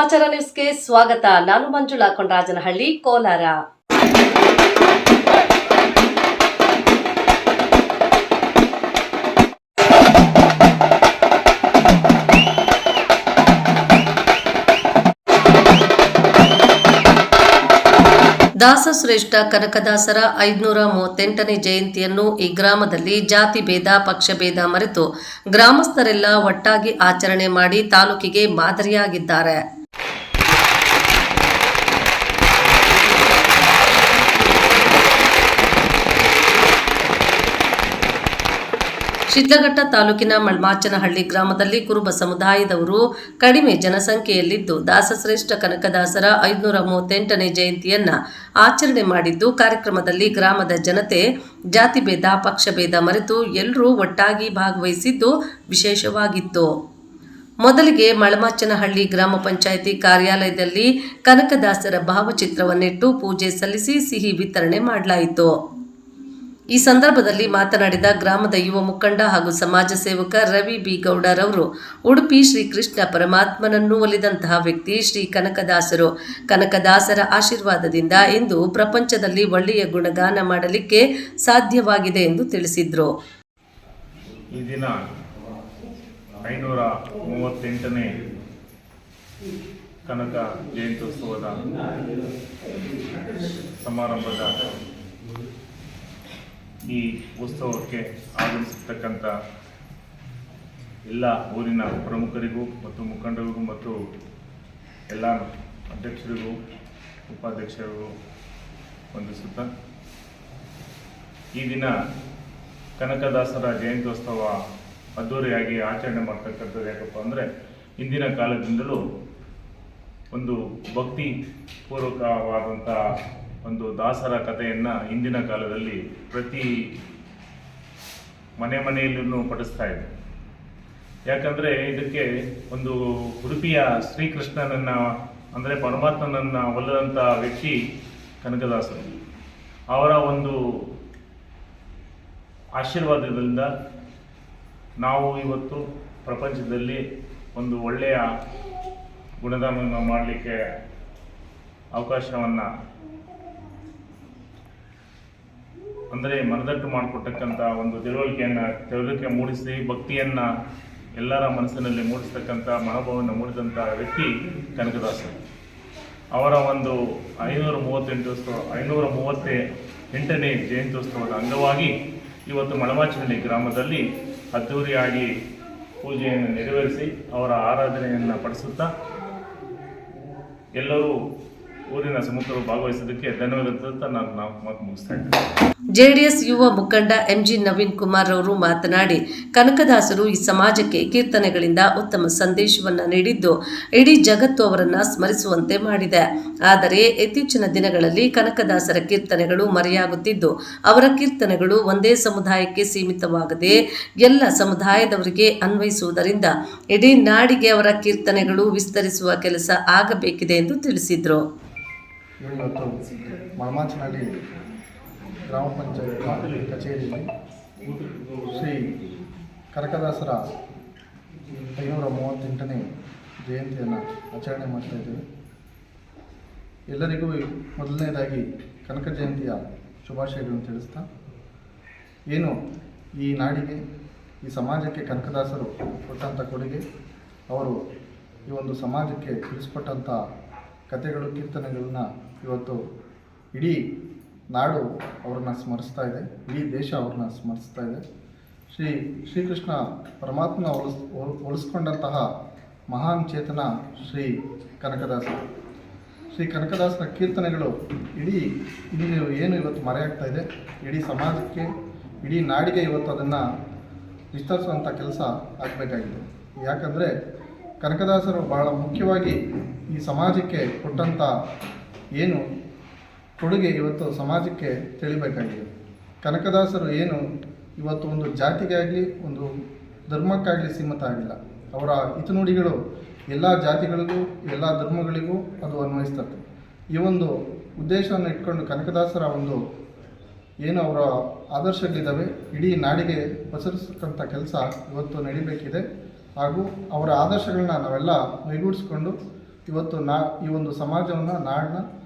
ಸಮಾಚಾರ ನ್ಯೂಸ್ಗೆ ಸ್ವಾಗತ. ನಾನು ಮಂಜುಳಾ ಕೊಂಡರಾಜನಹಳ್ಳಿ ಕೋಲಾರ. ದಾಸಶ್ರೇಷ್ಠ ಕನಕದಾಸರ ಐದುನೂರ ಮೂವತ್ತೆಂಟನೇ ಜಯಂತಿಯನ್ನು ಈ ಗ್ರಾಮದಲ್ಲಿ ಜಾತಿ ಭೇದ ಪಕ್ಷಭೇದ ಮರೆತು ಗ್ರಾಮಸ್ಥರೆಲ್ಲ ಒಟ್ಟಾಗಿ ಆಚರಣೆ ಮಾಡಿ ತಾಲೂಕಿಗೆ ಮಾದರಿಯಾಗಿದ್ದಾರೆ. ಶಿಡ್ಲಘಟ್ಟ ತಾಲೂಕಿನ ಮಳ್ಮಾಚನಹಳ್ಳಿ ಗ್ರಾಮದಲ್ಲಿ ಕುರುಬ ಸಮುದಾಯದವರು ಕಡಿಮೆ ಜನಸಂಖ್ಯೆಯಲ್ಲಿದ್ದು ದಾಸಶ್ರೇಷ್ಠ ಕನಕದಾಸರ ಐದುನೂರ ಮೂವತ್ತೆಂಟನೇ ಜಯಂತಿಯನ್ನ ಆಚರಣೆ ಮಾಡಿದ್ದು ಕಾರ್ಯಕ್ರಮದಲ್ಲಿ ಗ್ರಾಮದ ಜನತೆ ಜಾತಿ ಜಾತಿಭೇದ ಪಕ್ಷಭೇದ ಮರೆತು ಎಲ್ಲರೂ ಒಟ್ಟಾಗಿ ಭಾಗವಹಿಸಿದ್ದು ವಿಶೇಷವಾಗಿತ್ತು. ಮೊದಲಿಗೆ ಮಳಮಾಚನಹಳ್ಳಿ ಗ್ರಾಮ ಪಂಚಾಯಿತಿ ಕಾರ್ಯಾಲಯದಲ್ಲಿ ಕನಕದಾಸರ ಭಾವಚಿತ್ರವನ್ನಿಟ್ಟು ಪೂಜೆ ಸಲ್ಲಿಸಿ ಸಿಹಿ ವಿತರಣೆ ಮಾಡಲಾಯಿತು. ಈ ಸಂದರ್ಭದಲ್ಲಿ ಮಾತನಾಡಿದ ಗ್ರಾಮದ ಯುವ ಮುಖಂಡ ಹಾಗೂ ಸಮಾಜ ಸೇವಕ ರವಿ ಬಿ ಗೌಡರವರು ಉಡುಪಿ ಶ್ರೀ ಕೃಷ್ಣ ಪರಮಾತ್ಮನನ್ನು ಒಲಿದಂತಹ ವ್ಯಕ್ತಿ ಶ್ರೀ ಕನಕದಾಸರು. ಕನಕದಾಸರ ಆಶೀರ್ವಾದದಿಂದ ಇಂದು ಪ್ರಪಂಚದಲ್ಲಿ ಒಳ್ಳೆಯ ಗುಣಗಾನ ಮಾಡಲಿಕ್ಕೆ ಸಾಧ್ಯವಾಗಿದೆ ಎಂದು ತಿಳಿಸಿದರು. ಐನೂರ ಮೂವತ್ತೆಂಟನೇ ಕನಕ ಜಯಂತ್ಯೋತ್ಸವದ ಸಮಾರಂಭದ ಈ ಉತ್ಸವಕ್ಕೆ ಆಗಮಿಸಿರ್ತಕ್ಕಂಥ ಎಲ್ಲ ಊರಿನ ಪ್ರಮುಖರಿಗೂ ಮತ್ತು ಮುಖಂಡರಿಗೂ ಮತ್ತು ಎಲ್ಲ ಅಧ್ಯಕ್ಷರಿಗೂ, ಉಪಾಧ್ಯಕ್ಷರಿಗೂ ವಂದಿಸುತ್ತ, ಈ ದಿನ ಕನಕದಾಸರ ಜಯಂತ್ಯೋತ್ಸವ ಅದ್ದೂರಿಯಾಗಿ ಆಚರಣೆ ಮಾಡ್ತಕ್ಕಂಥದ್ದು ಯಾಕಪ್ಪ ಅಂದರೆ ಹಿಂದಿನ ಕಾಲದಿಂದಲೂ ಒಂದು ಭಕ್ತಿ ಪೂರ್ವಕವಾದಂಥ ಒಂದು ದಾಸರ ಕಥೆಯನ್ನು ಹಿಂದಿನ ಕಾಲದಲ್ಲಿ ಪ್ರತಿ ಮನೆ ಮನೆಯಲ್ಲೂ ಪಡಿಸ್ತಾ ಇದೆ ಯಾಕಂದರೆ ಇದಕ್ಕೆ ಒಂದು ಉಡುಪಿಯ ಶ್ರೀಕೃಷ್ಣನನ್ನು ಅಂದರೆ ಪರಮಾತ್ಮನನ್ನು ಒಲ್ಲದಂಥ ವ್ಯಕ್ತಿ ಕನಕದಾಸರು. ಅವರ ಒಂದು ಆಶೀರ್ವಾದದಿಂದ ನಾವು ಇವತ್ತು ಪ್ರಪಂಚದಲ್ಲಿ ಒಂದು ಒಳ್ಳೆಯ ಗುಣಧಾಮವನ್ನು ಮಾಡಲಿಕ್ಕೆ ಅವಕಾಶವನ್ನು ಅಂದರೆ ಮನದಟ್ಟು ಮಾಡಿಕೊಟ್ಟಕ್ಕಂಥ ಒಂದು ತಿಳುವಳಿಕೆಯನ್ನು, ತಿಳುವಳಿಕೆ ಮೂಡಿಸಿ, ಭಕ್ತಿಯನ್ನು ಎಲ್ಲರ ಮನಸ್ಸಿನಲ್ಲಿ ಮೂಡಿಸ್ತಕ್ಕಂಥ ಮನೋಭಾವವನ್ನು ಮೂಡಿದಂಥ ವ್ಯಕ್ತಿ ಕನಕದಾಸರು. ಅವರ ಒಂದು ಐನೂರ ಮೂವತ್ತೆಂಟು ಐನೂರ ಮೂವತ್ತೆ ಎಂಟನೇ ಜಯಂತ್ಯೋತ್ಸವದ ಅಂಗವಾಗಿ ಇವತ್ತು ಮಳಮಾಚನಹಳ್ಳಿ ಗ್ರಾಮದಲ್ಲಿ ಅದ್ಧೂರಿಯಾಗಿ ಪೂಜೆಯನ್ನು ನೆರವೇರಿಸಿ ಅವರ ಆರಾಧನೆಯನ್ನು ಪಡಿಸುತ್ತಾ ಎಲ್ಲರೂ ಊರಿನ ಸಮ್ಮುಖರು ಭಾಗವಹಿಸಿದ್ದಕ್ಕೆ ಧನ್ಯವಾದ ನಾನು ಮಾತು ಮುಗಿಸ್ತಾ ಜೆಡಿಎಸ್ ಯುವ ಮುಖಂಡ ಎಂಜಿ ನವೀನ್ ಕುಮಾರ್ ಅವರು ಮಾತನಾಡಿ, ಕನಕದಾಸರು ಈ ಸಮಾಜಕ್ಕೆ ಕೀರ್ತನೆಗಳಿಂದ ಉತ್ತಮ ಸಂದೇಶವನ್ನು ನೀಡಿದ್ದು, ಇಡೀ ಜಗತ್ತು ಅವರನ್ನ ಸ್ಮರಿಸುವಂತೆ ಮಾಡಿದೆ. ಆದರೆ ಇತ್ತೀಚಿನ ದಿನಗಳಲ್ಲಿ ಕನಕದಾಸರ ಕೀರ್ತನೆಗಳು ಮರೆಯಾಗುತ್ತಿದ್ದು, ಅವರ ಕೀರ್ತನೆಗಳು ಒಂದೇ ಸಮುದಾಯಕ್ಕೆ ಸೀಮಿತವಾಗದೆ, ಎಲ್ಲ ಸಮುದಾಯದವರಿಗೆ ಅನ್ವಯಿಸುವುದರಿಂದ ಇಡೀ ನಾಡಿಗೆ ಅವರ ಕೀರ್ತನೆಗಳು ವಿಸ್ತರಿಸುವ ಕೆಲಸ ಆಗಬೇಕಿದೆ ಎಂದು ತಿಳಿಸಿದರು. ಇವತ್ತು ಮಳಮಾಚನಹಳ್ಳಿ ಗ್ರಾಮ ಪಂಚಾಯತ್ ಕಚೇರಿಯಲ್ಲಿ ಶ್ರೀ ಕನಕದಾಸರ ಐನೂರ ಮೂವತ್ತೆಂಟನೇ ಜಯಂತಿಯನ್ನು ಆಚರಣೆ ಮಾಡ್ತಾ ಇದ್ದೇವೆ. ಎಲ್ಲರಿಗೂ ಮೊದಲನೇದಾಗಿ ಕನಕ ಜಯಂತಿಯ ಶುಭಾಶಯಗಳನ್ನು ತಿಳಿಸ್ತಾ, ಏನು ಈ ನಾಡಿಗೆ, ಈ ಸಮಾಜಕ್ಕೆ ಕನಕದಾಸರು ಕೊಟ್ಟಂಥ ಕೊಡುಗೆ, ಅವರು ಈ ಒಂದು ಸಮಾಜಕ್ಕೆ ತಿಳಿಸ್ಕೊಟ್ಟಂಥ ಕಥೆಗಳು, ಕೀರ್ತನೆಗಳನ್ನ ಇವತ್ತು ಇಡೀ ನಾಡು ಅವ್ರನ್ನ ಸ್ಮರಿಸ್ತಾ ಇದೆ, ಇಡೀ ದೇಶ ಅವ್ರನ್ನ ಸ್ಮರಿಸ್ತಾ ಇದೆ. ಶ್ರೀ ಶ್ರೀಕೃಷ್ಣ ಪರಮಾತ್ಮ ಉಳಿಸ್ ಉಳಿಸ್ಕೊಂಡಂತಹ ಮಹಾನ್ ಚೇತನ ಶ್ರೀ ಕನಕದಾಸರು ಶ್ರೀ ಕನಕದಾಸನ ಕೀರ್ತನೆಗಳು ಇಡೀ ಇಂದು ಏನು ಇವತ್ತು ಮರೆಯಾಗ್ತಾ ಇದೆ, ಇಡೀ ಸಮಾಜಕ್ಕೆ, ಇಡೀ ನಾಡಿಗೆ ಇವತ್ತು ಅದನ್ನು ವಿಸ್ತರಿಸುವಂಥ ಕೆಲಸ ಆಗಬೇಕಾಗಿದೆ. ಯಾಕಂದರೆ ಕನಕದಾಸರು ಬಹಳ ಮುಖ್ಯವಾಗಿ ಈ ಸಮಾಜಕ್ಕೆ ಕೊಟ್ಟಂಥ ಏನು ಕೊಡುಗೆ ಇವತ್ತು ಸಮಾಜಕ್ಕೆ ತಿಳಿಬೇಕಾಗಿದೆ? ಕನಕದಾಸರು ಏನು ಇವತ್ತು ಒಂದು ಜಾತಿಗಾಗಲಿ, ಒಂದು ಧರ್ಮಕ್ಕಾಗಲಿ ಸೀಮಿತ ಆಗಿಲ್ಲ. ಅವರ ಹಿತನುಡಿಗಳು ಎಲ್ಲ ಜಾತಿಗಳಿಗೂ, ಎಲ್ಲ ಧರ್ಮಗಳಿಗೂ ಅದು ಅನ್ವಯಿಸ್ತದೆ. ಈ ಒಂದು ಉದ್ದೇಶವನ್ನು ಇಟ್ಕೊಂಡು ಕನಕದಾಸರ ಒಂದು ಏನು ಅವರ ಆದರ್ಶಗಳಿದ್ದಾವೆ, ಇಡೀ ನಾಡಿಗೆ ಪಸರಿಸತಕ್ಕಂಥ ಕೆಲಸ ಇವತ್ತು ನಡಿಬೇಕಿದೆ. ಹಾಗೂ ಅವರ ಆದರ್ಶಗಳನ್ನ ನಾವೆಲ್ಲ ಮೈಗೂಡಿಸ್ಕೊಂಡು ಇವತ್ತು ನಾ, ಈ ಒಂದು ಸಮಾಜವನ್ನು ನಾಡನ್ನ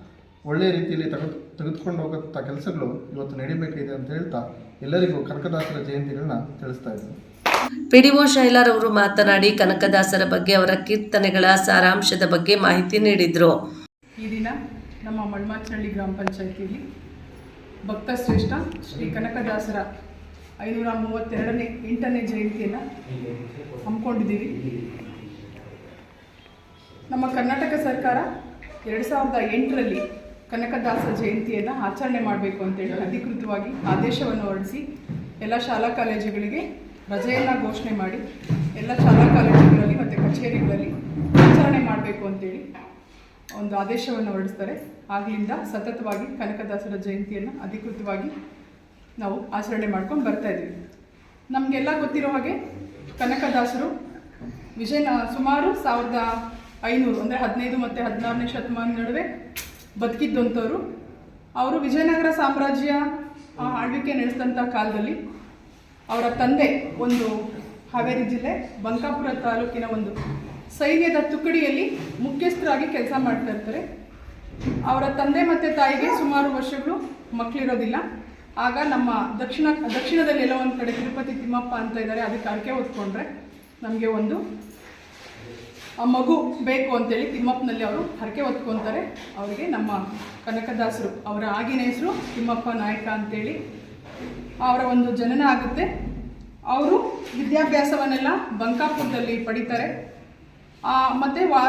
ಒಳ್ಳೆಯ ರೀತಿಯಲ್ಲಿ ತೆಗೆದು ತೆಗೆದುಕೊಂಡು ಹೋಗೋಂಥ ಕೆಲಸಗಳು ಇವತ್ತು ನಡೀಬೇಕಿದೆ ಅಂತ ಹೇಳ್ತಾ ಎಲ್ಲರಿಗೂ ಕನಕದಾಸರ ಜಯಂತಿಗಳನ್ನ ತಿಳಿಸ್ತಾ ಇದ್ದೀನಿ. ಪಿಡಿಒ ಶೈಲಾರವರು ಮಾತನಾಡಿ ಕನಕದಾಸರ ಬಗ್ಗೆ ಅವರ ಕೀರ್ತನೆಗಳ ಸಾರಾಂಶದ ಬಗ್ಗೆ ಮಾಹಿತಿ ನೀಡಿದರು. ಈ ದಿನ ನಮ್ಮ ಮಳ್ಮಾಚಳ್ಳಿ ಗ್ರಾಮ ಪಂಚಾಯಿತಿಯಲ್ಲಿ ಭಕ್ತ ಶ್ರೇಷ್ಠ ಶ್ರೀ ಕನಕದಾಸರ ಐನೂರ ಮೂವತ್ತೆರಡನೇ ಎಂಟನೇ ಜಯಂತಿಯನ್ನು ಹಮ್ಮಿಕೊಂಡಿದ್ದೀವಿ. ನಮ್ಮ ಕರ್ನಾಟಕ ಸರ್ಕಾರ ಎರಡು ಸಾವಿರದ ಎಂಟರಲ್ಲಿ ಕನಕದಾಸ ಜಯಂತಿಯನ್ನು ಆಚರಣೆ ಮಾಡಬೇಕು ಅಂತೇಳಿ ಅಧಿಕೃತವಾಗಿ ಆದೇಶವನ್ನು ಹೊರಡಿಸಿ ಎಲ್ಲ ಶಾಲಾ ಕಾಲೇಜುಗಳಿಗೆ ರಜೆಯನ್ನು ಘೋಷಣೆ ಮಾಡಿ ಎಲ್ಲ ಶಾಲಾ ಕಾಲೇಜುಗಳಲ್ಲಿ ಮತ್ತು ಕಚೇರಿಗಳಲ್ಲಿ ಆಚರಣೆ ಮಾಡಬೇಕು ಅಂತೇಳಿ ಒಂದು ಆದೇಶವನ್ನು ಹೊರಡಿಸ್ತಾರೆ. ಆಗಲಿಂದ ಸತತವಾಗಿ ಕನಕದಾಸರ ಜಯಂತಿಯನ್ನು ಅಧಿಕೃತವಾಗಿ ನಾವು ಆಚರಣೆ ಮಾಡ್ಕೊಂಡು ಬರ್ತಾ ಇದ್ದೀವಿ. ನಮಗೆಲ್ಲ ಗೊತ್ತಿರೋ ಹಾಗೆ ಕನಕದಾಸರು ವಿಜಯನ ಸುಮಾರು ಸಾವಿರದ ಐನೂರು, ಅಂದರೆ ಹದಿನೈದು ಮತ್ತು ಹದಿನಾರನೇ ಶತಮಾನ ನಡುವೆ ಬದುಕಿದ್ದಂಥವ್ರು. ಅವರು ವಿಜಯನಗರ ಸಾಮ್ರಾಜ್ಯ ಆಳ್ವಿಕೆ ನಡೆಸಿದಂಥ ಕಾಲದಲ್ಲಿ ಅವರ ತಂದೆ ಒಂದು ಹಾವೇರಿ ಜಿಲ್ಲೆ, ಬಂಕಾಪುರ ತಾಲೂಕಿನ ಒಂದು ಸೈನ್ಯದ ತುಕಡಿಯಲ್ಲಿ ಮುಖ್ಯಸ್ಥರಾಗಿ ಕೆಲಸ ಮಾಡ್ತಾ ಇರ್ತಾರೆ. ಅವರ ತಂದೆ ಮತ್ತು ತಾಯಿಗೆ ಸುಮಾರು ವರ್ಷಗಳು ಮಕ್ಕಳಿರೋದಿಲ್ಲ. ಆಗ ನಮ್ಮ ದಕ್ಷಿಣ ದಕ್ಷಿಣದಲ್ಲಿ ಎಲ್ಲ ಒಂದು ಕಡೆ ತಿರುಪತಿ ತಿಮ್ಮಪ್ಪ ಅಂತ ಇದ್ದಾರೆ, ಅದಕ್ಕೆ ಅಡಿಕೆ ಹೊತ್ಕೊಂಡ್ರೆ ನಮಗೆ ಒಂದು ಮಗು ಬೇಕು ಅಂತೇಳಿ ತಿಮ್ಮಪ್ಪನಲ್ಲಿ ಅವರು ಹರಕೆ ಹೊತ್ಕೊತಾರೆ. ಅವರಿಗೆ ನಮ್ಮ ಕನಕದಾಸರು, ಅವರ ಆಗಿನ ಹೆಸರು ತಿಮ್ಮಪ್ಪ ನಾಯಕ ಅಂತೇಳಿ ಅವರ ಒಂದು ಜನನ ಆಗುತ್ತೆ. ಅವರು ವಿದ್ಯಾಭ್ಯಾಸವನ್ನೆಲ್ಲ ಬಂಕಾಪುರದಲ್ಲಿ ಪಡಿತಾರೆ. ಮತ್ತೆ ವಾ,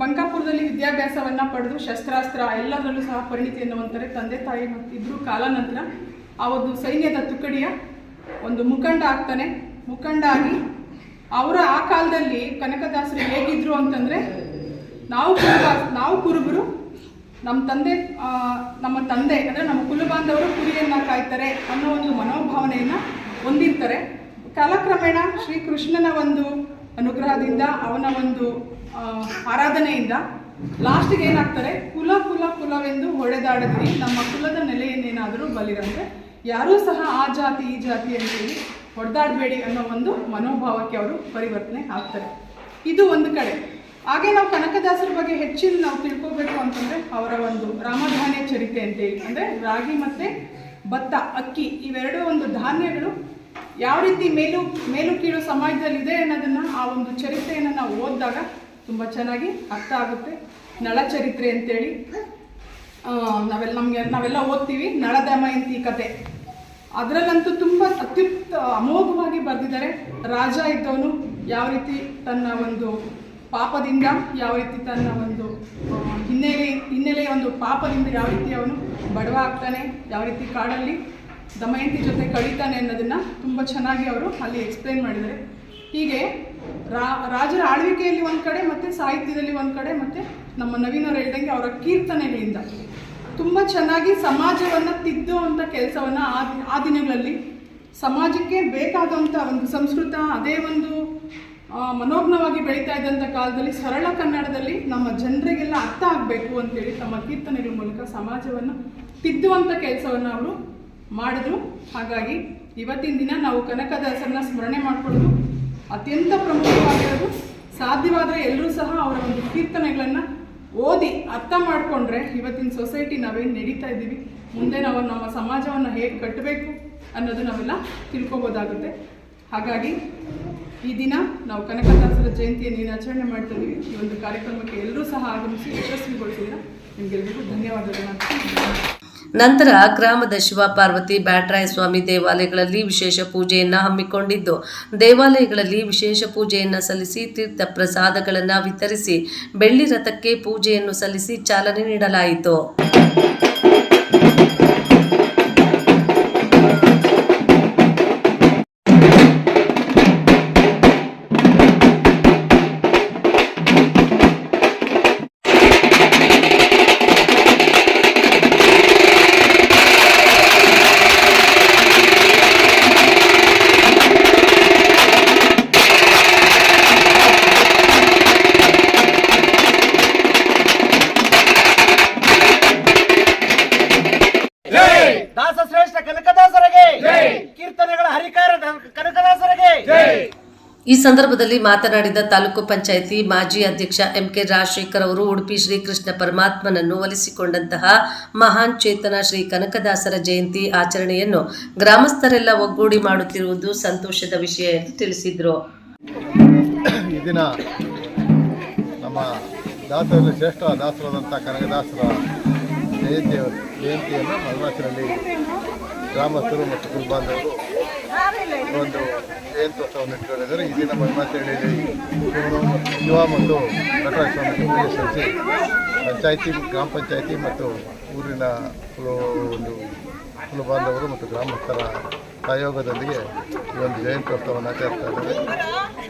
ಬಂಕಾಪುರದಲ್ಲಿ ವಿದ್ಯಾಭ್ಯಾಸವನ್ನು ಪಡೆದು ಶಸ್ತ್ರಾಸ್ತ್ರ ಎಲ್ಲದರಲ್ಲೂ ಸಹ ಪರಿಣಿತಿಯನ್ನು ಎನ್ನುವಂತಾರೆ ತಂದೆ, ತಾಯಿ ಇಬ್ಬರು ಕಾಲಾನಂತರ ಆ ಒಂದು ಸೈನ್ಯದ ತುಕಡಿಯ ಒಂದು ಮುಖಂಡ ಆಗ್ತಾನೆ. ಮುಖಂಡ ಆಗಿ ಅವರ ಆ ಕಾಲದಲ್ಲಿ ಕನಕದಾಸರು ಹೇಗಿದ್ರು ಅಂತಂದರೆ ನಾವು ಕುರುಬ, ನಾವು ಕುರುಬರು ನಮ್ಮ ತಂದೆ ನಮ್ಮ ತಂದೆ, ಅಂದರೆ ನಮ್ಮ ಕುಲಬಾಂಧವರು ಕುರಿಯನ್ನ ಕಾಯ್ತಾರೆ ಅನ್ನೋ ಒಂದು ಮನೋಭಾವನೆಯನ್ನು ಹೊಂದಿರ್ತಾರೆ. ಕಾಲಕ್ರಮೇಣ ಶ್ರೀಕೃಷ್ಣನ ಒಂದು ಅನುಗ್ರಹದಿಂದ, ಅವನ ಒಂದು ಆರಾಧನೆಯಿಂದ ಲಾಸ್ಟಿಗೆ ಏನಾಗ್ತಾರೆ? ಕುಲ ಕುಲ, ಕುಲವೆಂದು ಹೊಡೆದಾಡದ್ರಿ ನಮ್ಮ ಕುಲದ ನೆಲೆಯನ್ನೇನಾದರೂ ಬಲಿರಂದ್ರೆ, ಯಾರೂ ಸಹ ಆ ಜಾತಿ, ಈ ಜಾತಿ ಅಂತೇಳಿ ಹೊಡೆದಾಡಬೇಡಿ ಅನ್ನೋ ಒಂದು ಮನೋಭಾವಕ್ಕೆ ಅವರು ಪರಿವರ್ತನೆ ಆಗ್ತಾರೆ. ಇದು ಒಂದು ಕಡೆ. ಹಾಗೆ ನಾವು ಕನಕದಾಸರ ಬಗ್ಗೆ ಹೆಚ್ಚಿನ ನಾವು ತಿಳ್ಕೊಬೇಕು ಅಂತಂದರೆ ಅವರ ಒಂದು ರಾಮಧಾನ್ಯ ಚರಿತೆ ಅಂತೇಳಿ ಅಂದರೆ ರಾಗಿ ಮತ್ತೆ ಭತ್ತ, ಅಕ್ಕಿ ಇವೆರಡೂ ಒಂದು ಧಾನ್ಯಗಳು. ಯಾವ ರೀತಿ ಮೇಲು ಮೇಲು ಕೀಳು ಸಮಾಜದಲ್ಲಿದೆ ಅನ್ನೋದನ್ನು ಆ ಒಂದು ಚರಿತ್ರೆಯನ್ನು ನಾವು ಓದಿದಾಗ ತುಂಬ ಚೆನ್ನಾಗಿ ಅರ್ಥ ಆಗುತ್ತೆ. ನಳ ಚರಿತ್ರೆ ಅಂತೇಳಿ. ನಾವೆಲ್ಲ ನಮಗೆ, ನಾವೆಲ್ಲ ಓದ್ತೀವಿ. ನಳದಮಯಂತಿ ಕತೆ. ಅದರಲ್ಲಂತೂ ತುಂಬ ಅತ್ಯುತ್ತ ಅಮೋಘವಾಗಿ ಬರೆದಿದ್ದಾರೆ. ರಾಜ ಇದ್ದವನು ಯಾವ ರೀತಿ ತನ್ನ ಒಂದು ಪಾಪದಿಂದ, ಯಾವ ರೀತಿ ತನ್ನ ಒಂದು ಹಿನ್ನೆಲೆ ಹಿನ್ನೆಲೆ ಹಿನ್ನೆಲೆಯ ಒಂದು ಪಾಪದಿಂದ ಯಾವ ರೀತಿ ಅವನು ಬಡವ ಆಗ್ತಾನೆ, ಯಾವ ರೀತಿ ಕಾಡಲ್ಲಿ ದಮಯಂತಿ ಜೊತೆ ಕಳೀತಾನೆ ಅನ್ನೋದನ್ನು ತುಂಬ ಚೆನ್ನಾಗಿ ಅವರು ಅಲ್ಲಿ ಎಕ್ಸ್ಪ್ಲೈನ್ ಮಾಡಿದ್ದಾರೆ. ಹೀಗೆ ರಾಜರ ಆಳ್ವಿಕೆಯಲ್ಲಿ ಒಂದು ಕಡೆ ಮತ್ತು ಸಾಹಿತ್ಯದಲ್ಲಿ ಒಂದು ಕಡೆ ಮತ್ತು ನಮ್ಮ ನವೀನವರು ಹೇಳ್ದಂಗೆ ಅವರ ಕೀರ್ತನೆಗಳಿಂದ. ತುಂಬ ಚೆನ್ನಾಗಿ ಸಮಾಜವನ್ನು ತಿದ್ದುವಂಥ ಕೆಲಸವನ್ನು ಆ ಆ ದಿನಗಳಲ್ಲಿ ಸಮಾಜಕ್ಕೆ ಬೇಕಾದಂಥ ಒಂದು ಸಂಸ್ಕೃತ, ಅದೇ ಒಂದು ಮನೋಜ್ಞವಾಗಿ ಬೆಳೀತಾ ಇದ್ದಂಥ ಕಾಲದಲ್ಲಿ ಸರಳ ಕನ್ನಡದಲ್ಲಿ ನಮ್ಮ ಜನರಿಗೆಲ್ಲ ಅರ್ಥ ಆಗಬೇಕು ಅಂತೇಳಿ ತಮ್ಮ ಕೀರ್ತನೆಗಳ ಮೂಲಕ ಸಮಾಜವನ್ನು ತಿದ್ದುವಂಥ ಕೆಲಸವನ್ನು ಅವರು ಮಾಡಿದ್ರು. ಹಾಗಾಗಿ ಇವತ್ತಿನ ದಿನ ನಾವು ಕನಕದಾಸರನ್ನ ಸ್ಮರಣೆ ಮಾಡಿಕೊಳ್ಳೋದು ಅತ್ಯಂತ ಪ್ರಮುಖವಾಗಿರೋದು. ಸಾಧ್ಯವಾದರೆ ಎಲ್ಲರೂ ಸಹ ಅವರ ಒಂದು ಕೀರ್ತನೆಗಳನ್ನು ಓದಿ ಅರ್ಥ ಮಾಡಿಕೊಂಡ್ರೆ ಇವತ್ತಿನ ಸೊಸೈಟಿ ನಾವೇನು ನಡೀತಾ ಇದ್ದೀವಿ? ಮುಂದೆ ನಾವು ನಮ್ಮ ಸಮಾಜವನ್ನು ಹೇಗೆ ಕಟ್ಟಬೇಕು ಅನ್ನೋದು ನಾವೆಲ್ಲ ತಿಳ್ಕೊಬೋದಾಗುತ್ತೆ. ಹಾಗಾಗಿ ಈ ದಿನ ನಾವು ಕನಕದಾಸರ ಜಯಂತಿಯನ್ನು ಆಚರಣೆ ಮಾಡ್ತಾ ಇದ್ದೀವಿ ಈ ಒಂದು ಕಾರ್ಯಕ್ರಮಕ್ಕೆ ಎಲ್ಲರೂ ಸಹ ಆಗಮಿಸಿ ಯಶಸ್ವಿಗೊಳಿಸಿದ್ರೆ ನಿಮಗೆಲ್ಲರಿಗೂ ಧನ್ಯವಾದಗಳನ್ನು ನಂತರ ಗ್ರಾಮದ ಶಿವಪಾರ್ವತಿ ಬ್ಯಾಟ್ರಾಯ ಸ್ವಾಮಿ ದೇವಾಲಯಗಳಲ್ಲಿ ವಿಶೇಷ ಪೂಜೆಯನ್ನು ಹಮ್ಮಿಕೊಂಡಿದ್ದು, ದೇವಾಲಯಗಳಲ್ಲಿ ವಿಶೇಷ ಪೂಜೆಯನ್ನು ಸಲ್ಲಿಸಿ ತೀರ್ಥ ಪ್ರಸಾದಗಳನ್ನು ವಿತರಿಸಿ ಬೆಳ್ಳಿ ರಥಕ್ಕೆ ಪೂಜೆಯನ್ನು ಸಲ್ಲಿಸಿ ಚಾಲನೆ ನೀಡಲಾಯಿತು. ಸಂದರ್ಭದಲ್ಲಿ ಮಾತನಾಡಿದ ತಾಲೂಕು ಪಂಚಾಯಿತಿ ಮಾಜಿ ಅಧ್ಯಕ್ಷ ಎಂಕೆ ರಾಜಶೇಖರ್ ಅವರು, ಉಡುಪಿ ಶ್ರೀಕೃಷ್ಣ ಪರಮಾತ್ಮನನ್ನು ಒಲಿಸಿಕೊಂಡಂತಹ ಮಹಾನ್ ಚೇತನ ಶ್ರೀ ಕನಕದಾಸರ ಜಯಂತಿ ಆಚರಣೆಯನ್ನು ಗ್ರಾಮಸ್ಥರೆಲ್ಲ ಒಗ್ಗೂಡಿ ಮಾಡುತ್ತಿರುವುದು ಸಂತೋಷದ ವಿಷಯ ಎಂದು ತಿಳಿಸಿದರು. ಈ ಜಯಂತಿಯನ್ನು ಗ್ರಾಮಸ್ಥರು ಮತ್ತು ಕುಟುಂಬಾಂಧವರು ಒಂದು ಇಟ್ಕೊಂಡಿದ್ದಾರೆ. ಇಲ್ಲಿ ನಮ್ಮ ಮಲ್ನಾಚಹಳ್ಳಿಯಲ್ಲಿ ಶಿವ ಮತ್ತು ನಟರಾಜ ಸ್ವಾಮಿ ಪೂಜೆ ಪಂಚಾಯಿತಿ, ಗ್ರಾಮ ಪಂಚಾಯಿತಿ ಮತ್ತು ಊರಿನ ಒಂದು ಕುಲಬಾಂಧವರು ಮತ್ತು ಗ್ರಾಮಸ್ಥರ ಸಹಯೋಗದೊಂದಿಗೆ ಈ ಒಂದು ಜಯಂತ್ಯೋತ್ಸವವನ್ನು ಆಚರಿಸ್ತಾ ಇದ್ದಾರೆ.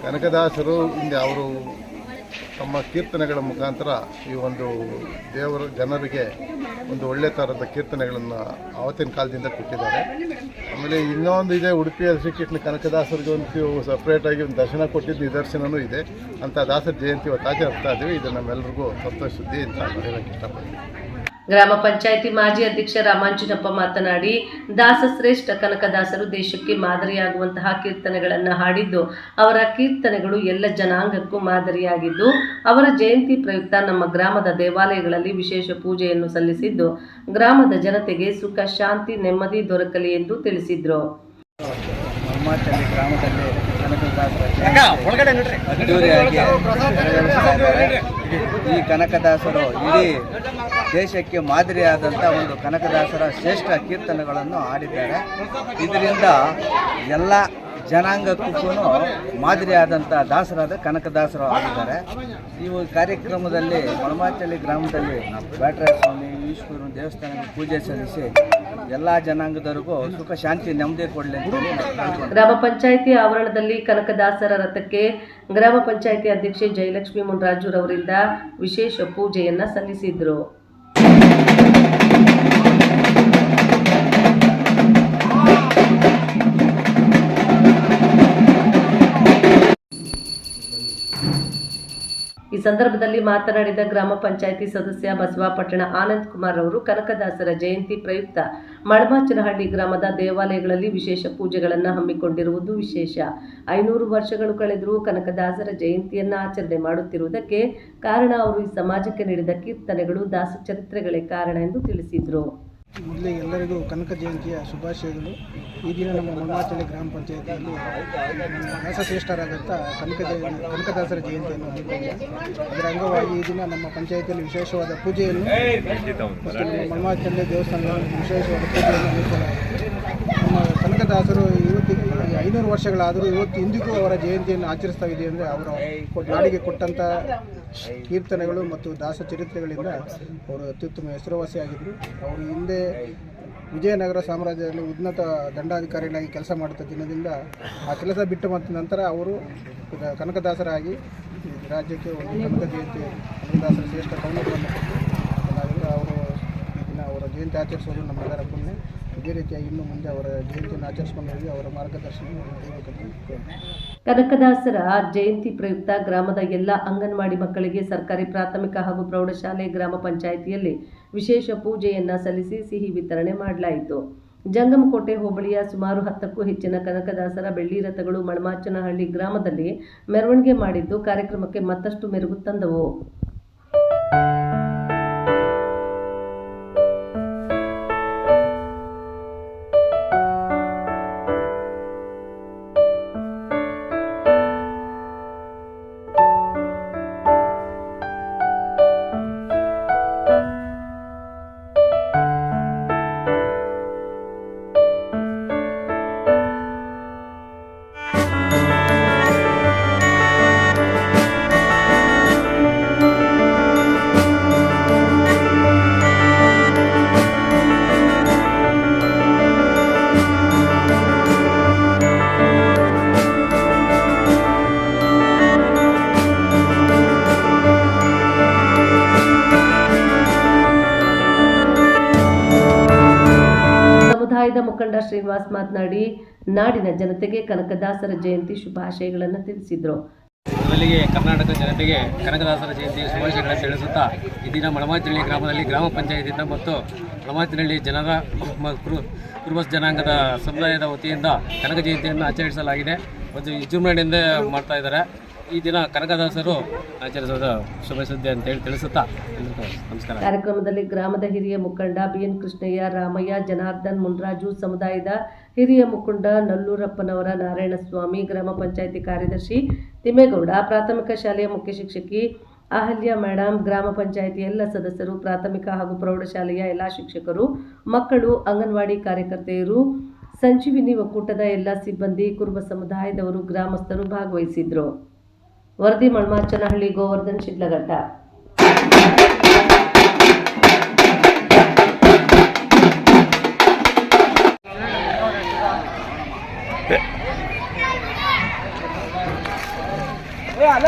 ಕನಕದಾಸರು ಹಿಂದೆ ಅವರು ತಮ್ಮ ಕೀರ್ತನೆಗಳ ಮುಖಾಂತರ ಈ ಒಂದು ದೇವರ ಜನರಿಗೆ ಒಂದು ಒಳ್ಳೆ ಥರದ ಕೀರ್ತನೆಗಳನ್ನು ಆವತ್ತಿನ ಕಾಲದಿಂದ ಕೊಟ್ಟಿದ್ದಾರೆ. ಆಮೇಲೆ ಇನ್ನೊಂದು ಇದೆ ಉಡುಪಿಯ ಶ್ರೀಕೃಷ್ಣ ಕನಕದಾಸರಿಗೆ ಒಂದು ಸಪ್ರೇಟಾಗಿ ಒಂದು ದರ್ಶನ ಕೊಟ್ಟಿದ್ದು ನಿದರ್ಶನವೂ ಇದೆ. ಅಂತ ದಾಸರ ಜಯಂತಿ ಇವತ್ತು ಆಚರಿಸ್ತಾ ಇದ್ದೀವಿ. ಇದು ನಮ್ಮೆಲ್ಲರಿಗೂ ಸಂತೋಷ ಸುದ್ದಿ ಅಂತ ಹೇಳೋಕ್ಕೆ ಇಷ್ಟಪಡ್ತೀನಿ. ಗ್ರಾಮ ಪಂಚಾಯಿತಿ ಮಾಜಿ ಅಧ್ಯಕ್ಷ ರಾಮಾಂಜನಪ್ಪ ಮಾತನಾಡಿ ದಾಸಶ್ರೇಷ್ಠ ಕನಕದಾಸರು ದೇಶಕ್ಕೆ ಮಾದರಿಯಾಗುವಂತಹ ಕೀರ್ತನೆಗಳನ್ನು ಹಾಡಿದ್ದು, ಅವರ ಕೀರ್ತನೆಗಳು ಎಲ್ಲ ಜನಾಂಗಕ್ಕೂ ಮಾದರಿಯಾಗಿದ್ದು, ಅವರ ಜಯಂತಿ ಪ್ರಯುಕ್ತ ನಮ್ಮ ಗ್ರಾಮದ ದೇವಾಲಯಗಳಲ್ಲಿ ವಿಶೇಷ ಪೂಜೆಯನ್ನು ಸಲ್ಲಿಸಿದ್ದು, ಗ್ರಾಮದ ಜನತೆಗೆ ಸುಖ, ಶಾಂತಿ, ನೆಮ್ಮದಿ ದೊರಕಲಿ ಎಂದು ತಿಳಿಸಿದರು. ಈ ಕನಕದಾಸರು ಇಡೀ ದೇಶಕ್ಕೆ ಮಾದರಿಯಾದಂಥ ಒಂದು ಕನಕದಾಸರ ಶ್ರೇಷ್ಠ ಕೀರ್ತನೆಗಳನ್ನು ಹಾಡಿದ್ದಾರೆ. ಇದರಿಂದ ಎಲ್ಲ ಜನಾಂಗಕ್ಕೂ ಮಾದರಿಯಾದಂಥ ದಾಸರಾದ ಕನಕದಾಸರು ಆಗಿದ್ದಾರೆ ಈ ಕಾರ್ಯಕ್ರಮದಲ್ಲಿ ಮಳಮಾಚಳ್ಳಿ ಗ್ರಾಮದಲ್ಲಿ ಬ್ಯಾಟರಾಯ ಸ್ವಾಮಿ ಈಶ್ವರನ ದೇವಸ್ಥಾನಕ್ಕೆ ಪೂಜೆ ಸಲ್ಲಿಸಿ ಎಲ್ಲ ಜನಾಂಗದವರಿಗೂ ಸುಖ, ಶಾಂತಿ, ನೆಮ್ಮದಿ ಕೊಡಲಿ. ಗ್ರಾಮ ಪಂಚಾಯಿತಿ ಆವರಣದಲ್ಲಿ ಕನಕದಾಸರ ರಥಕ್ಕೆ ಗ್ರಾಮ ಪಂಚಾಯಿತಿ ಅಧ್ಯಕ್ಷೆ ಜಯಲಕ್ಷ್ಮಿ ಮುನ್ರಾಜುರವರಿಂದ ವಿಶೇಷ ಪೂಜೆಯನ್ನು ಸಲ್ಲಿಸಿದ್ರು ಸಂದರ್ಭದಲ್ಲಿ ಮಾತನಾಡಿದ ಗ್ರಾಮ ಪಂಚಾಯಿತಿ ಸದಸ್ಯ ಬಸವಾಪಟ್ಟಣ ಆನಂದ್ ಕುಮಾರ್ ಅವರು, ಕನಕದಾಸರ ಜಯಂತಿ ಪ್ರಯುಕ್ತ ಮಳಮಾಚನಹಳ್ಳಿ ಗ್ರಾಮದ ದೇವಾಲಯಗಳಲ್ಲಿ ವಿಶೇಷ ಪೂಜೆಗಳನ್ನು ಹಮ್ಮಿಕೊಂಡಿರುವುದು ವಿಶೇಷ. ಐನೂರು ವರ್ಷಗಳು ಕಳೆದರೂ ಕನಕದಾಸರ ಜಯಂತಿಯನ್ನು ಆಚರಣೆ ಮಾಡುತ್ತಿರುವುದಕ್ಕೆ ಕಾರಣ ಅವರು ಈ ಸಮಾಜಕ್ಕೆ ನೀಡಿದ ಕೀರ್ತನೆಗಳು ದಾಸ ಚರಿತ್ರೆಗಳೇ ಕಾರಣ ಎಂದು ತಿಳಿಸಿದರು. ಮೊದಲಿಗೆ ಎಲ್ಲರಿಗೂ ಕನಕ ಜಯಂತಿಯ ಶುಭಾಶಯಗಳು. ಈ ದಿನ ನಮ್ಮ ಮಲ್ಮಾಚಳ್ಳಿ ಗ್ರಾಮ ಪಂಚಾಯತಿಯಲ್ಲಿ ನಮ್ಮ ದಾಸಶ್ರೇಷ್ಠರಾದಂಥ ಕನಕ ಜಯಂತಿ ಕನಕದಾಸರ ಜಯಂತಿಯನ್ನು ಹಮ್ಮಿಕೊಂಡಿದೆ. ಅದರ ಅಂಗವಾಗಿ ಈ ದಿನ ನಮ್ಮ ಪಂಚಾಯತಿಯಲ್ಲಿ ವಿಶೇಷವಾದ ಪೂಜೆಯನ್ನು ಮಲ್ಮಾಚಳ್ಳಿ ದೇವಸ್ಥಾನದಲ್ಲಿ ವಿಶೇಷವಾದ ಪೂಜೆಯನ್ನು ಹಮ್ಮಿಕೊಳ್ಳಲಾಗಿದೆ. ನಮ್ಮ ಕನಕದಾಸರು ಐನೂರು ವರ್ಷಗಳಾದರೂ ಇವತ್ತು ಇಂದಿಗೂ ಅವರ ಜಯಂತಿಯನ್ನು ಆಚರಿಸ್ತಾ ಇದೆ ಅಂದರೆ ಅವರ ನಾಡಿಗೆ ಕೊಟ್ಟಂಥ ಕೀರ್ತನೆಗಳು ಮತ್ತು ದಾಸ ಚರಿತ್ರೆಗಳಿಂದ ಅವರು ಅತ್ಯುತ್ತಮ ಹೆಸರುವಾಸಿಯಾಗಿದ್ದರು ಅವರು ಹಿಂದೆ ವಿಜಯನಗರ ಸಾಮ್ರಾಜ್ಯದಲ್ಲಿ ಉನ್ನತ ದಂಡಾಧಿಕಾರಿಗಳಾಗಿ ಕೆಲಸ ಮಾಡುತ್ತ ದಿನದಿಂದ ಆ ಕೆಲಸ ಬಿಟ್ಟು ಮತ್ತು ನಂತರ ಅವರು ಕನಕದಾಸರಾಗಿ ರಾಜ್ಯಕ್ಕೆ ಒಂದು ಕನಕ ಜಯಂತಿ, ಕನಕದಾಸರ ಶ್ರೇಷ್ಠ ಕವನಗಳನ್ನು ಅವರು ದಿನ ಅವರ ಜಯಂತಿ ಆಚರಿಸೋದು ನಮ್ಮೆಲ್ಲರ ಪುಣ್ಯ. ಇದೇ ರೀತಿಯಾಗಿ ಇನ್ನು ಮುಂದೆ ಅವರ ಜಯಂತಿಯನ್ನು ಆಚರಿಸ್ಕೊಂಡು ಹೋಗಿ ಅವರ ಮಾರ್ಗದರ್ಶನ ಕನಕದಾಸರ ಜಯಂತಿ ಪ್ರಯುಕ್ತ ಗ್ರಾಮದ ಎಲ್ಲ ಅಂಗನವಾಡಿ ಮಕ್ಕಳಿಗೆ ಸರ್ಕಾರಿ ಪ್ರಾಥಮಿಕ ಹಾಗೂ ಪ್ರೌಢಶಾಲೆ ಗ್ರಾಮ ಪಂಚಾಯಿತಿಯಲ್ಲಿ ವಿಶೇಷ ಪೂಜೆಯನ್ನ ಸಲ್ಲಿಸಿ ಸಿಹಿ ವಿತರಣೆ ಮಾಡಲಾಯಿತು. ಜಂಗಮಕೋಟೆ ಹೋಬಳಿಯ ಸುಮಾರು ಹತ್ತಕ್ಕೂ ಹೆಚ್ಚಿನ ಕನಕದಾಸರ ಬೆಳ್ಳಿ ರಥಗಳು ಮಣಮಾಚನಹಳ್ಳಿ ಗ್ರಾಮದಲ್ಲಿ ಮೆರವಣಿಗೆ ಮಾಡಿದ್ದು ಕಾರ್ಯಕ್ರಮಕ್ಕೆ ಮತ್ತಷ್ಟು ಮೆರುಗು ತಂದವು. ಶ್ರೀನಿವಾಸ್ ಮಾತನಾಡಿ, ನಾಡಿನ ಜನತೆಗೆ ಕನಕದಾಸರ ಜಯಂತಿ ಶುಭಾಶಯಗಳನ್ನು ತಿಳಿಸಿದರು. ಮೊದಲಿಗೆ ಕರ್ನಾಟಕ ಜನತೆಗೆ ಕನಕದಾಸರ ಜಯಂತಿ ಶುಭಾಶಯಗಳನ್ನು ತಿಳಿಸುತ್ತಾ ಈ ದಿನ ಮಳಮಾತಿನಹಳ್ಳಿ ಗ್ರಾಮದಲ್ಲಿ ಗ್ರಾಮ ಪಂಚಾಯತಿಯಿಂದ ಮತ್ತು ಮಳಮಾತಿನಹಳ್ಳಿ ಜನರ ಕುರುಬಸ್ ಕುರು ಕುರುಬ ಜನಾಂಗದ ಸಮುದಾಯದ ವತಿಯಿಂದ ಕನಕ ಜಯಂತಿಯನ್ನು ಆಚರಿಸಲಾಗಿದೆ. ಒಂದು ವಿಜೃಂಭಣೆಯಿಂದ ಮಾಡ್ತಾ ಇದ್ದಾರೆ. ಈ ದಿನ ಕನಕದಾಸರು ಆಚರಿಸೋದು ಶುಭ ಸುದ್ದಿ ಅಂತೇಳಿ ತಿಳಿಸುತ್ತಾ ನಮಸ್ಕಾರ. ಕಾರ್ಯಕ್ರಮದಲ್ಲಿ ಗ್ರಾಮದ ಹಿರಿಯ ಮುಖಂಡ ಬಿಎನ್ ಕೃಷ್ಣಯ್ಯ, ರಾಮಯ್ಯ, ಜನಾರ್ದನ್ ಮುನ್ರಾಜು ಸಮುದಾಯದ ಹಿರಿಯ ಮುಖಂಡ ನಲ್ಲೂರಪ್ಪನವರ ನಾರಾಯಣಸ್ವಾಮಿ, ಗ್ರಾಮ ಪಂಚಾಯಿತಿ ಕಾರ್ಯದರ್ಶಿ ತಿಮ್ಮೇಗೌಡ, ಪ್ರಾಥಮಿಕ ಶಾಲೆಯ ಮುಖ್ಯ ಶಿಕ್ಷಕಿ ಅಹಲ್ಯ ಮೇಡಮ್ ಗ್ರಾಮ ಪಂಚಾಯಿತಿ ಎಲ್ಲ ಸದಸ್ಯರು, ಪ್ರಾಥಮಿಕ ಹಾಗೂ ಪ್ರೌಢಶಾಲೆಯ ಎಲ್ಲ ಶಿಕ್ಷಕರು, ಮಕ್ಕಳು, ಅಂಗನವಾಡಿ ಕಾರ್ಯಕರ್ತೆಯರು, ಸಂಜೀವಿನಿ ಒಕ್ಕೂಟದ ಎಲ್ಲ ಸಿಬ್ಬಂದಿ, ಕುರುಬ ಸಮುದಾಯದವರು, ಗ್ರಾಮಸ್ಥರು ಭಾಗವಹಿಸಿದ್ರು. ವರದಿ ಮಣ್ಮಾಚನಹಳ್ಳಿ ಗೋವರ್ಧನ್ ಶಿಡ್ಲಘಟ್ಟ. ಅಲ್ಲ